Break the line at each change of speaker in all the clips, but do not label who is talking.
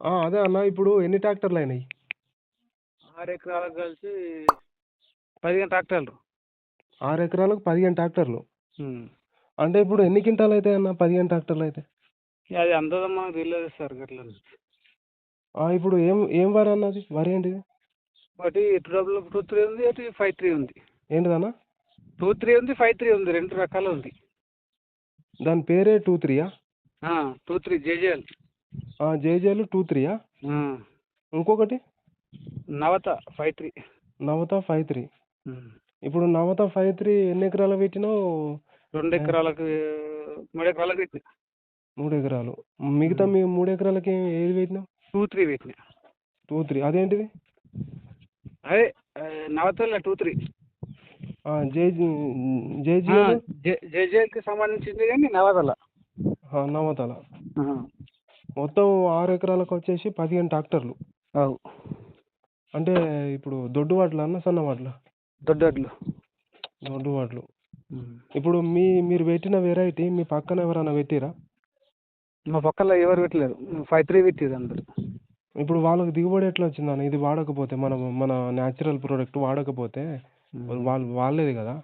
ఆ, అదే అన్న ఇప్పుడు ఎన్ని ట్రాక్టర్లు అయినాయి?
ఆరు ఎకరాలకు కలిసి పదిహేను ట్రాక్టర్లు.
ఆరు ఎకరాలకు పదిహేను ట్రాక్టర్లు?
ఉమ్.
అంటే ఇప్పుడు ఎన్ని క్వింటాలు అవుతాయి అన్న పదిహేను ట్రాక్టర్లు అయితే?
ఇక అది అందదో మనకు తెలియదు సార్ గట్ల.
ఆ, ఇప్పుడు ఏం ఏం వరి అన్నది వరి ఏంటిది?
ఒకటి టూ డబుల్ టూ త్రీ ఉంది ఒకటి ఫైవ్ త్రీ ఉంది.
ఏంటిదన్న
టూ త్రీ ఉంది ఫైవ్ త్రీ ఉంది రెండు రకాలు ఉంది.
దాని పేరే టూ త్రీయా
టూ త్రీ జేజేఎల్.
జేజేలు టూ త్రీయా ఇంకొకటి?
Navata five three.
Navata five three. ఇప్పుడు నవత ఫైవ్ త్రీ ఎన్ని ఎకరాలు పెట్టినావు?
రెండు ఎకరాలకు మూడు ఎకరాలకు పెట్టిన.
మూడు ఎకరాలు. మిగతా మీ మూడు ఎకరాలకి ఏది పెట్టినావు?
టూ త్రీ పెట్టిన.
Two three. అదేంటిది?
అదే ఆ, నవతల టూ త్రీ.
జే జేజీఎల్
జేజేఎల్కి సంబంధించింది కానీ నవతల.
నవతల మొత్తం ఆరు ఎకరాలకు వచ్చేసి పదిహేను ట్రాక్టర్లు.
అవు.
అంటే ఇప్పుడు దొడ్డు వాట్ల అన్న సన్న వాట్ల?
దొడ్డట్లు
దొడ్డు వాట్లు. ఇప్పుడు మీ మీరు పెట్టిన వెరైటీ మీ పక్కన ఎవరైనా పెట్టిరా?
మా పక్కన ఎవరు పెట్టలేరు ఫైవ్ త్రీ పెట్టిరు అందరు.
ఇప్పుడు వాళ్ళకి దిగుబడి ఎట్లా వచ్చిందన్న ఇది వాడకపోతే మన మన న్యాచురల్ ప్రోడక్ట్ వాడకపోతే వాళ్ళు వాళ్ళేది కదా?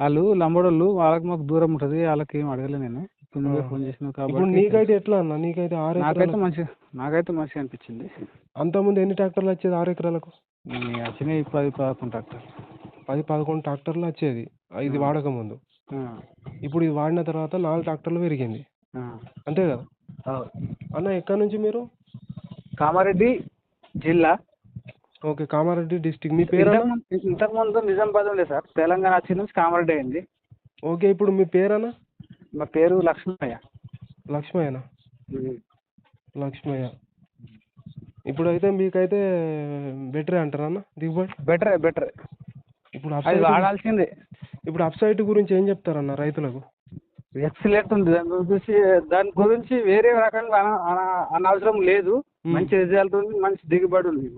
వాళ్ళు లంబడోళ్ళు వాళ్ళకి మాకు దూరం ఉంటుంది వాళ్ళకి ఏం అడగలే నేను. ఇప్పుడు నువ్వే ఫోన్ చేసినావు
ఇప్పుడు
కాబట్టి
నీకైతే ఎట్లా అన్న? నీకైతే ఆరు
నాకైతే
ఎకరాలు
మంచి నాకైతే మంచిగా అనిపించింది.
అంతకుముందు ఎన్ని ట్రాక్టర్లు వచ్చేది ఆరు ఎకరాలకు?
ఈ వచ్చినాయి పది పదకొండు ట్రాక్టర్
పది పదకొండు ట్రాక్టర్లు వచ్చేది. ఇది వాడకముందు. ఇప్పుడు ఇది వాడిన తర్వాత నాలుగు ట్రాక్టర్లు పెరిగింది. అంతే కదా? అన్న ఎక్కడి నుంచి మీరు?
కామారెడ్డి జిల్లా.
Okay Kamareddy district. మీ పేరు అన్న?
ఇంతకుముందు ఇంతకుముందు నిజామాబాద్ ఉండే సార్. తెలంగాణ వచ్చి నుంచి కామారెడ్డి అయింది.
ఓకే ఇప్పుడు మీ పేరన్నా
మా పేరు లక్ష్మయ్య.
లక్ష్మయ్యనా? లక్ష్మయ్య. ఇప్పుడు అయితే మీకైతే బెటరే అంటారా అన్న దిగుబడి?
Better better.
ఇప్పుడు
అది వాడాల్సిందే.
ఇప్పుడు అప్సైట్ గురించి ఏం చెప్తారన్న రైతులకు?
ఎక్సలెంట్ ఉంది. దాని గురించి దాని గురించి వేరే రకంగా అన- అన- అనవసరం లేదు. మంచి రిజల్ట్ ఉంది మంచి దిగుబడి ఉంది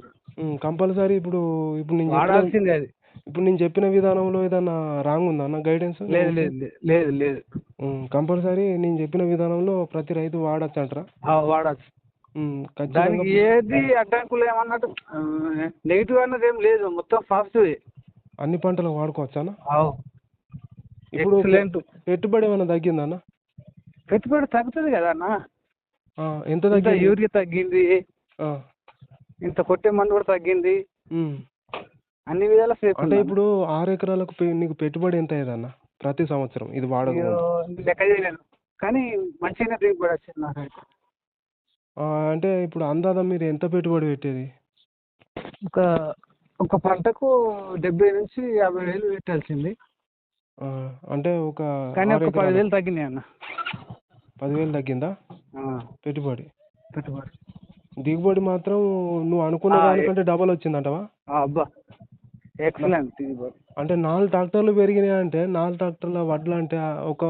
కంపల్సరీ ఇప్పుడు ఇప్పుడు నేను
వాడాల్సిందే అది.
ఇప్పుడు నేను చెప్పిన విధానంలో ఏదన్నా రాంగ్ ఉందా అన్న? గైడెన్స్
లేదు లేదు, లేదు లేదు.
కంపల్సరీ నేను చెప్పిన విధానంలో ప్రతి రైతు వాడచ్చు అంటారా?
వాడచ్చు. దానికి ఏది అడ్డంకులు ఏమన్నట్టు నెగిటివ్ అన్నది ఏం లేదు. మొత్తం పాజిటివ్
అన్ని పంటలు వాడుకోవచ్చా అన్న? ఇప్పుడు
ఎక్సలెంట్
పెట్టుబడి ఏమైనా తగ్గిందా అన్న?
పెట్టుబడి తగ్గుతుంది కదా అన్న.
ఎంత తగ్గింది?
యూరియా తగ్గింది. ఇంత కొట్టే మందు కూడా తగ్గింది. అన్ని విధాలా
అంటే ఇప్పుడు ఆరు ఎకరాలకు నీకు పెట్టుబడి ఎంత అయ్యేదన్న? ప్రతి సంవత్సరం ఇది వాడకముందు
లెక్క చేయలేను కానీ మంచిగానే దిగుబడి వచ్చింది నాకైతే.
అంటే ఇప్పుడు అందాదా మీరు ఎంత పెట్టుబడి పెట్టేది?
ఒక ఒక పంటకు డెబ్బై నుంచి యాభై వేలు పెట్టాల్సింది.
అంటే ఒక
కానీ పదివేలు తగ్గినాయి అన్న.
పదివేలు తగ్గిందా? పెట్టుబడి.
పెట్టుబడి.
దిగుబడి మాత్రం నువ్వు అనుకున్న దానికంటే డబల్ వచ్చిందంటవా?
అబ్బా ఎక్సలెంట్
అంటే నాలుగు ట్రాక్టర్లు పెరిగినాయి అంటే నాలుగు ట్రాక్టర్ల వడ్లు అంటే ఒక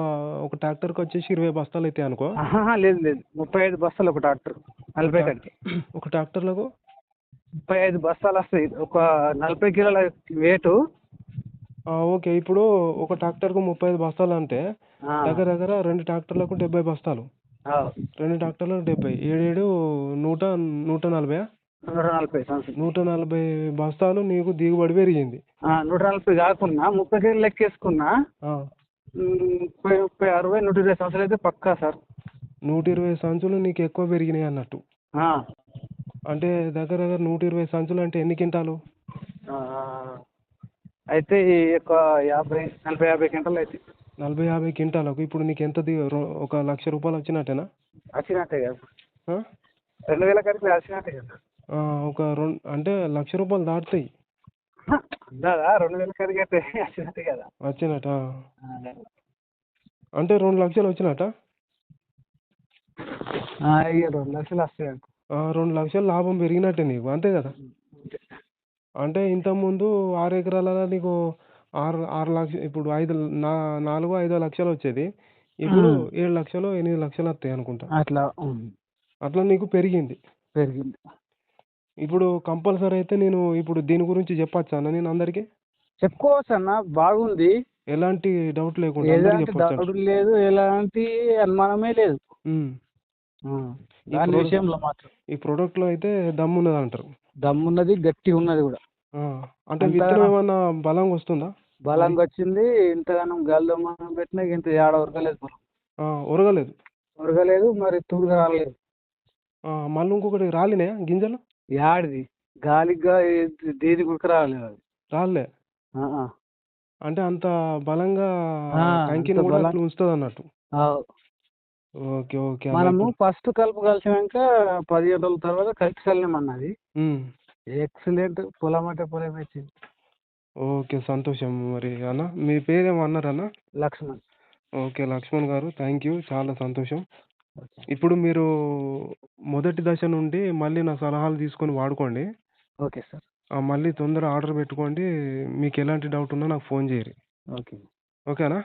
ఒక ట్రాక్టర్కి వచ్చేసి ఇరవై బస్తాలు అవుతాయి అనుకో.
లేదు లేదు. ముప్పై ఐదు బస్తాలు ఒక ట్రాక్టర్. నలభై కడికి
ఒక ట్రాక్టర్లకు?
ముప్పై ఐదు బస్తాలు వస్తాయి. ఒక నలభై కిలోల వెయిట్.
ఆ, ఓకే. ఇప్పుడు ఒక ట్రాక్టర్కు ముప్పై ఐదు బస్తాలు అంటే దగ్గర దగ్గర రెండు ట్రాక్టర్లకు డెబ్బై బస్తాలు. రెండు ట్రాక్టర్లకు డెబ్బై. ఏడేడు నూట నూట నలభై
నూట నలభై
నూట నలభై బస్తాలు నీకు దిగుబడి పెరిగింది.
నూట నలభై కాకున్నా ముప్పై కిలోలు లెక్కేసుకున్నా ముప్పై ముప్పై అరవై నూట ఇరవై సంవత్సరాలు అయితే పక్కా సార్.
నూట ఇరవై సంచులు నీకు ఎక్కువ పెరిగినాయి అన్నట్టు. అంటే దగ్గర దగ్గర నూట ఇరవై సంచులు అంటే ఎన్ని క్వింటాలు?
అయితే ఈ యొక్క యాభై నలభై యాభై గంటలు అయితే.
నలభై యాభై క్వింటాలకు ఇప్పుడు నీకు ఎంత ఒక లక్ష రూపాయలు వచ్చినట్టేనా?
వచ్చినట్టే కదా? రెండు వేల కడిపి వచ్చినట్టే కదా
ఒక రెండు అంటే లక్ష రూపాయలు దాటుతాయి.
దాదా రెండు వేల కడిగి అయితే వచ్చినట్టే కదా?
వచ్చినట్ట అంటే రెండు లక్షలు వచ్చినట్ట?
ఇక రెండు లక్షలు వస్తాయి
రెండు లక్షలు లాభం పెరిగినట్టే నీకు అంతే కదా? అంటే ఇంతకుముందు ఆరు ఎకరాలలో నీకు ఆరు ఆరు లక్షలు ఇప్పుడు ఐదు నా నాలుగు ఐదో లక్షలు వచ్చేది. ఇప్పుడు. ఏడు లక్షలు ఎనిమిది లక్షలు వస్తాయి అనుకుంటా.
అట్లా
అట్లా నీకు పెరిగింది.
పెరిగింది.
ఇప్పుడు కంపల్సరీ అయితే నేను ఇప్పుడు దీని గురించి చెప్పచ్చా అన్న నేను అందరికీ?
చెప్పుకోవచ్చు అన్న బాగుంది.
ఎలాంటి డౌట్ లేకుండా అందరికీ
ఎలాంటి
చెప్పొచ్చు
డౌట్ లేదు ఎలాంటి అనుమానమే లేదు.
ఉమ్.
ఆ, దాని
ఇప్పుడు-
విషయంలో మాత్రం.
ఈ ప్రోడక్ట్లో అయితే దమ్ము ఉన్నది అంటారు
దమ్మున్నది గట్టి ఉన్నది కూడా.
ఆ, అంటే విత్తనం ఏమన్నా బలంగా వస్తుందా?
బలంగా వచ్చింది ఇంతగానం గాలిదమ్మ పెట్టినా ఇంత ఏడ ఉరకలేదు పొలం
ఆ, ఉరగలేదు?
ఉరకలేదు మరి తూడుగా రాలేదు.
ఆ, మళ్ళీ ఇంకొకటి రాలినాయా గింజలు?
యాడిది? గాలికి గా- ఇది- దేనికి ఉరక రాలేదు అది?
రాలే. అంటే అంత బలంగా కంకిని కూడా అట్లా ఉంచుతుంది అన్నట్టు. ఓకే ఓకే
మనము ఫస్ట్ కలుపు కలిసినాక పదిహేను రోజుల తర్వాత కలిపి చల్లినామన్నది. ఎక్సలెంట్ పొలం అంటే పొలం వచ్చింది.
ఓకే సంతోషం మరి అన్న. మీ పేరేమో అన్నారన్న
లక్ష్మణ్.
ఓకే లక్ష్మణ్ గారు థ్యాంక్ యూ చాలా సంతోషం. ఇప్పుడు మీరు మొదటి దశ నుండి మళ్ళీ నా సలహాలు తీసుకొని వాడుకోండి.
Okay sir.
ఆ, మళ్ళీ తొందర ఆర్డర్ పెట్టుకోండి. మీకు ఎలాంటి డౌట్ ఉన్నా నాకు ఫోన్ చేయరు
ఓకే.
ఓకేనా?